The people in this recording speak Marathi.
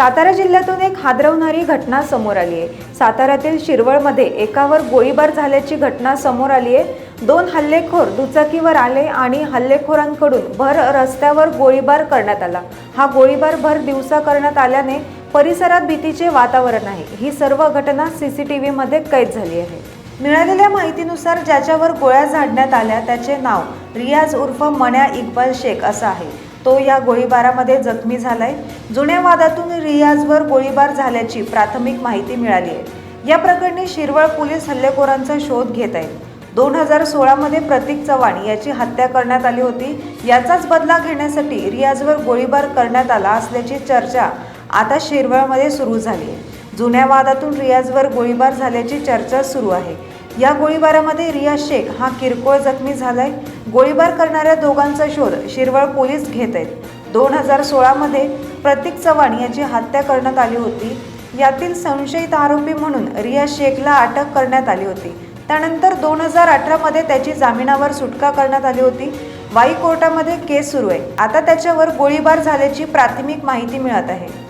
Satara जिल्ह्यातून एक हादरवणारी घटना समोर आली आहे. साताऱ्यातील शिरवळमध्ये एकावर गोळीबार झाल्याची घटना समोर आली आहे. दोन हल्लेखोर दुचाकीवर आले आणि हल्लेखोरांकडून भर रस्त्यावर गोळीबार करण्यात आला. हा गोळीबार भर दिवसा करण्यात आल्याने परिसरात भीतीचे वातावरण आहे. ही सर्व घटना सी सी टी व्हीमध्ये कैद झाली आहे. मिळालेल्या माहितीनुसार ज्याच्यावर गोळ्या झाडण्यात आल्या त्याचे नाव रियाज उर्फ मण्या इक्बाल शेख असं आहे. तो या गोळीबारामध्ये जखमी झालाय. जुन्या वादातून रियाजवर गोळीबार झाल्याची प्राथमिक माहिती मिळाली आहे. या प्रकरणी शिरवळ पोलीस हल्लेखोरांचा शोध घेत आहेत. दोन हजार सोळामध्ये प्रतीक चव्हाण याची हत्या करण्यात आली होती. याचाच बदला घेण्यासाठी रियाजवर गोळीबार करण्यात आला असल्याची चर्चा आता शिरवळमध्ये सुरू झाली आहे. जुन्या वादातून रियाजवर गोळीबार झाल्याची चर्चा सुरू आहे. या गोळीबारामध्ये रिया शेख हा किरकोळ जखमी झालाय. गोळीबार करणाऱ्या दोघांचा शोध शिरवळ पोलीस घेत आहेत. दोन हजार सोळामध्ये प्रतीक चव्हाण याची हत्या करण्यात आली होती. यातील संशयित आरोपी म्हणून रिया शेखला अटक करण्यात आली होती. त्यानंतर दोन हजार अठरामध्ये त्याची जामिनावर सुटका करण्यात आली होती. वाई कोर्टामध्ये केस सुरू आहे. आता त्याच्यावर गोळीबार झाल्याची प्राथमिक माहिती मिळत आहे.